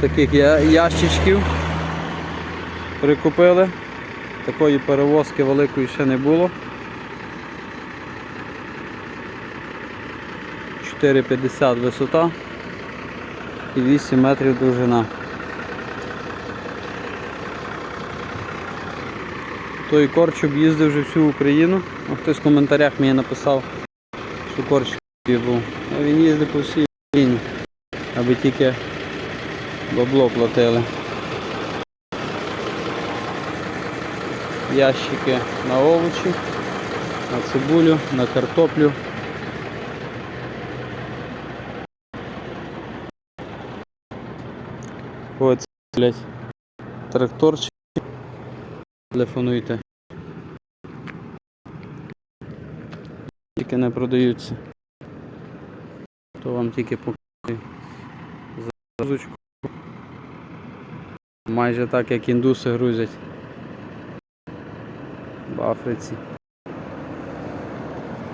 таких ящичків прикупили. Такої перевозки великої ще не було. 4,50 висота і 8 метрів довжина. Той корч об'їздив вже всю Україну. А хтось в коментарях мені написав, що корч був. А він їздив по всій Україні, аби тільки бабло платили. Ящики на овочі, на цибулю, на картоплю. Ось, блядь, тракторчик. Телефонуйте. Тільки не продаються. То вам тільки покажу загрузочку. Майже так, як індуси грузять в Африці.